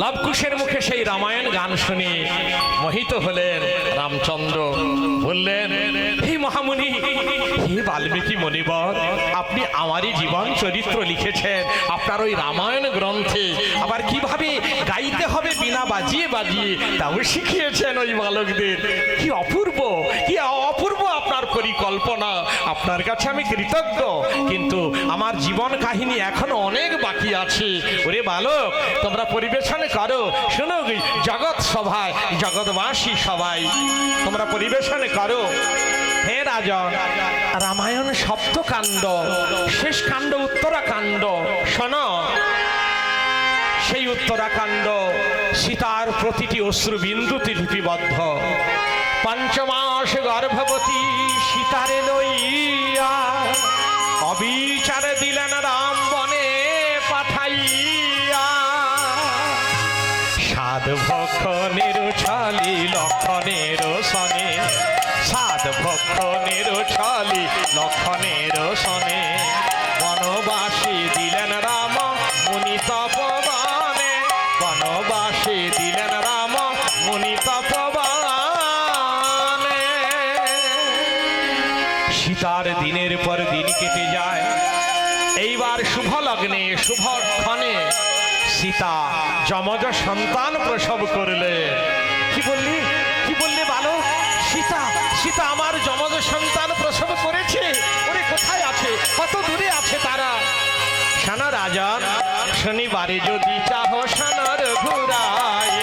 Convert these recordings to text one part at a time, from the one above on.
লবকুশের মুখে সেই রামায়ণ গান শুনি মোহিত হলেন রামচন্দ্র। বললেন, হে মহামুনি, হে বাল্মীকি মণিবর, আপনি আমারই জীবন চরিত্র লিখেছেন। আপনার ওই রামায়ণ গ্রন্থে আবার কীভাবে গাইতে হবে বিনা বাজিয়ে বাজিয়ে তাও শিখিয়েছেন ওই বালকদের। কি অপূর্ব কি অপূর্ব পরিকল্পনা আপনার কাছে আমি কৃতজ্ঞ। কিন্তু আমার জীবন কাহিনী এখনও অনেক বাকি আছে। ওরে বালক, তোমরা পরিবেশন করো। শোনো জগৎ সভায়, জগৎবাসী সবাই তোমরা পরিবেশন করো। হে রাজন, রামায়ণ সপ্তকাণ্ড শেষ কাণ্ড উত্তরাকাণ্ড, শোনো। সেই উত্তরাকাণ্ড সীতার প্রতিটি অশ্রু বিন্দুতে লিপিবদ্ধ। পঞ্চমাস গর্ভবতী সীতারে লইয়া অবিচার দিলেন রাম বনে পাঠাইয়া। সাধ ভক্ষণের ছলি লক্ষণের সনে সাধ ভক্ষণের ছলি লক্ষণের সনে বনবাসী দিলেন রাম, মুনি তপবানে দিনের পর দিন কেটে যায়। এইবার শুভ লগ্নে, শুভ ক্ষণে সীতা যমজ সন্তান প্রসব করলে। কি বললি? কি বললি বালো সীতা সীতা আমার যমজ সন্তান প্রসব করেছে। ওরে কোথায় আছে? কত দূরে আছে তারা? সানা রাজন শনিবারে যদি চাহ সানার ঘুরায়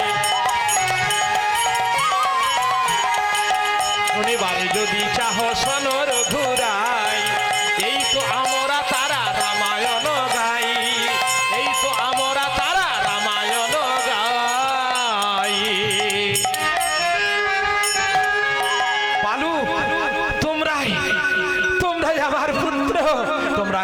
শনিবারে যদি চাহ সনর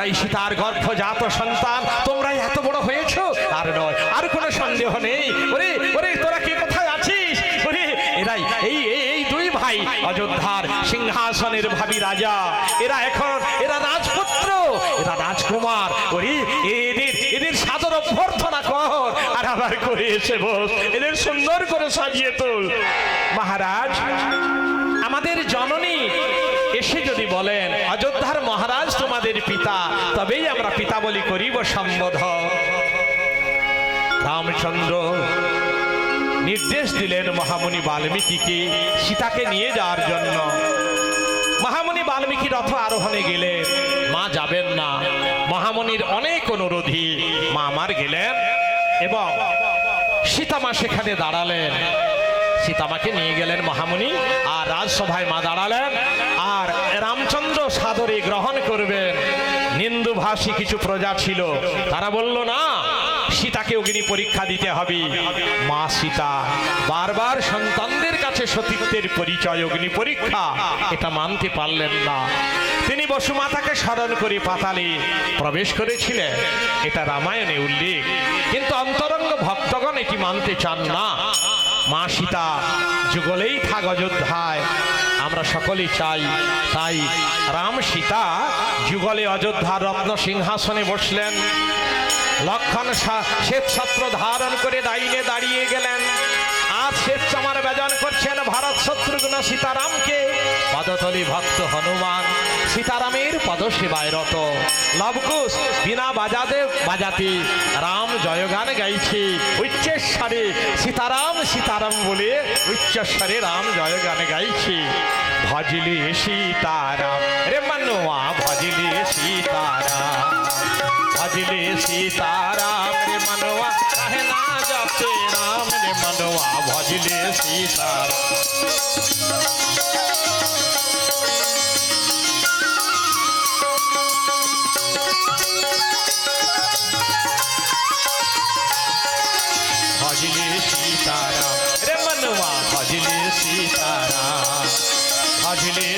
তোমরাই সীতার গর্ভজাত সন্তান। তোমরাই এত বড় হয়েছো? আর নয়, আর কোনো সন্দেহ নেই। ওরে ওরে, তোরা কে কোথায় আছিস? ওরে, এরাই এই- এই দুই ভাই অযোধ্যার সিংহাসনের ভাবি রাজা। এরা এখন, এরা রাজপুত্র, এরা রাজকুমার। ওরে, এদের এদের সাদর অভ্যর্থনা কর। আর আবার করে এসে বস, এদের সুন্দর করে সাজিয়ে তোল। মহারাজ, আমাদের জননী এসে যদি বলেন, অযোধ্যার মহারাজ তোমাদের পিতা, তবেই আমরা পিতা বলি করিব সম্বোধ। রামচন্দ্র নির্দেশ দিলেন মহামুনি বাল্মীকিকে সীতাকে নিয়ে যাওয়ার জন্য। মহামুনি বাল্মীকি রথ আরোহণে গেলেন মা যাবেন না। মহামুনির অনেক অনুরোধী মা আমার গেলেন এবং সীতামা সেখানে দাঁড়ালেন। সীতামাকে নিয়ে গেলেন মহামুনি, আর রাজসভায় মা দাঁড়ালেন। রামচন্দ্র সাদরে গ্রহণ করবেন। নিন্দুভাষী কিছু প্রজা ছিল। তারা বলল, না, সীতাকে অগ্নি পরীক্ষা দিতে হবে। মা সীতা, বারবার সন্তানদের কাছে সতীত্বের পরিচয়, অগ্নি পরীক্ষা, এটা মানতে পারলেন না। তিনি বসুমাতাকে স্মরণ করে পাতালে প্রবেশ করেছিলেন। এটা রামায়ণে উল্লেখ। কিন্তু অন্তরঙ্গ ভক্তগণ এটি মানতে চান না। মা সীতা, যুগলেই থাক অযোধ্যায়। আমরা সকলেই চাই, তাই রাম সীতা যুগলে অযোধ্যার রত্ন সিংহাসনে বসলেন। লক্ষণ শ্বেতছত্র শ্বেত ছত্র ধারণ করে দাইনে দাঁড়িয়ে গেলেন। আজ শ্বেত চামার বেজন করছেন, ভারত শত্রুঘ্ন সীতারামকে পদতলি ভক্ত হনুমান, সীতারামের পদসেবায় রত। লবকুশ বিনা বাজাতে বাজাতে, রাম জয়গান গাইছে। উচ্চেশ্বরে সীতারাম সীতারাম বলে উচ্চেশ্বরে রাম জয়গান গাইছে। ভজলি সীতারাম, রে মনুয়া ভজলি সীতারাম। ভজলি সীতারাম, রে মনুয়া কাহে না জপে রাম, রে মনুয়া ভজলি সীতারাম।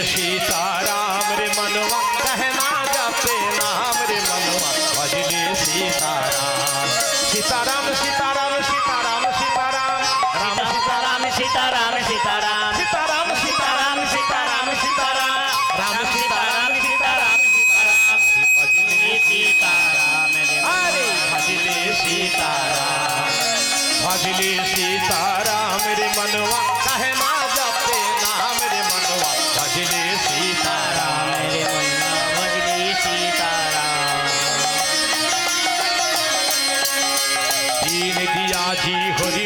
सीताराम रे मनवा। कहना जाते नाम रे मनवा। भजने सीताराम सीताराम सीताराम 第一和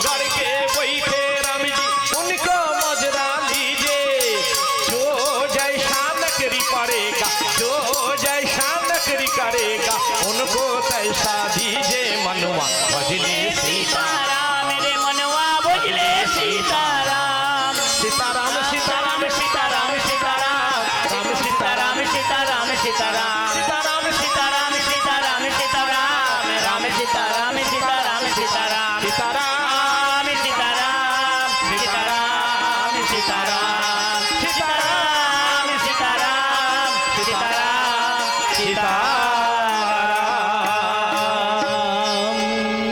gotta get